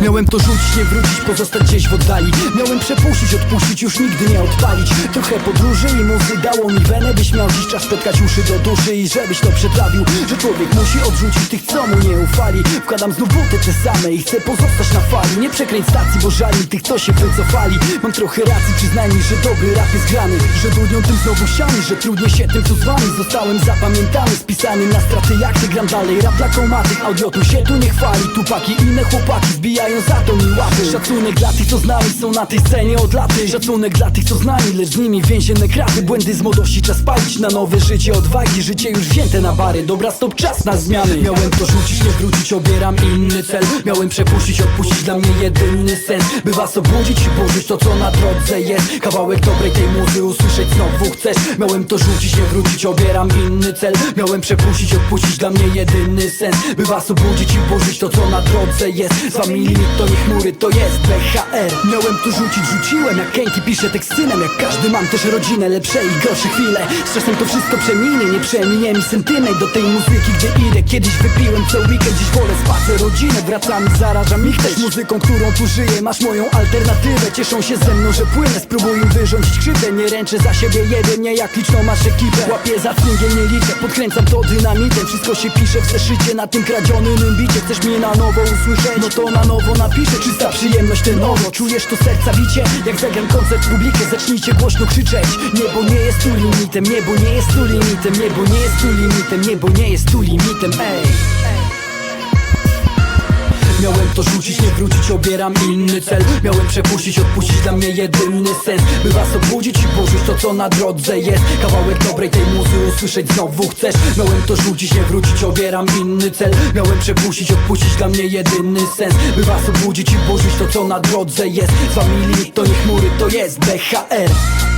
Miałem to rzucić, nie wrócić, pozostać gdzieś w oddali. Miałem przepuścić, odpuścić, już nigdy nie odpalić. Trochę podróży i muzy dało mi wenę Byś miał dziś czas spotkać uszy do duszy I żebyś to przetrawił Że człowiek musi odrzucić tych, co mu nie ufali. Wkładam znów buty te same i chcę pozostać na fali. Nie przekręć stacji, bo żal mi tych, co się wycofali. Mam trochę racji, przyznaj mi, że dobry rap jest grany. Że dudnią tym znowu ściany, że trudnie się tym, co z wami Zostałem zapamiętany, spisany na straty jak ty gram dalej. Rap dla komatych, audio tu się tu nie chwali. Tupaki, inne chłopaki wbijają za to mi łapy. Szacunek dla tych, co z nami są na tej scenie od laty. Szacunek dla tych, co z nami, lecz z nimi więzienne kraty. Błędy z młodości czas palić na nowe życie odwagi Życie już wzięte na bary, dobra stop, czas na zmiany. Miałem to rzucić, nie wrócić, obieram inny cel. Miałem przepuścić, odpuścić, dla mnie jedyny sens By was obudzić i burzyć to, co na drodze jest. Kawałek dobrej tej muzy usłyszeć znowu chcesz. Miałem to rzucić, nie wrócić, obieram inny cel. Miałem przepuścić, odpuścić, dla mnie jedyny sens By was obudzić i burzyć to, co na drodze jest. Z wami limit to nie chmury, to jest BHR Miałem to rzucić, rzuciłem, jak Kenki pisze tekst synem. Jak każdy mam też rodzinę, lepsze i gorsze chwile. Z czasem to wszystko przeminie, nie przeminie mi sentyment Do tej muzyki, gdzie idę, kiedyś wypiłem co weekend Dziś wolę spacer, rodzinę, wracam i zarażam ich też Muzyką, którą tu żyję, masz moją alternatywę Cieszą się ze mną, że płynę, spróbuj im wyrządzić krzywdę Nie ręczę za siebie jedynie, jak liczną masz ekipę. Łapię za cyngiel, nie liczę, podkręcam to dynamitem. Wszystko się pisze w zeszycie, na tym kradzionym bicie. Chcesz mnie na nowo usłyszeć, no to na nowo napiszę Czysta przyjemność, ten nowo, czujesz to serca bicie Jak zagram koncert publikę, zacznijcie głośno krzyczeć. Niebo nie jest tu limitem, niebo nie jest tu limitem Niebo nie jest tu limitem, niebo nie jest tu limitem, ej to rzucić, nie wrócić, obieram inny cel. Miałem przepuścić, odpuścić, dla mnie jedyny sens. By was obudzić i burzyć to, co na drodze jest. Kawałek dobrej tej muzy usłyszeć znowu chcesz. Miałem to rzucić, nie wrócić, obieram inny cel. Miałem przepuścić, odpuścić, dla mnie jedyny sens. By was obudzić i burzyć to, co na drodze jest. Z wami to nie chmury, to jest BHR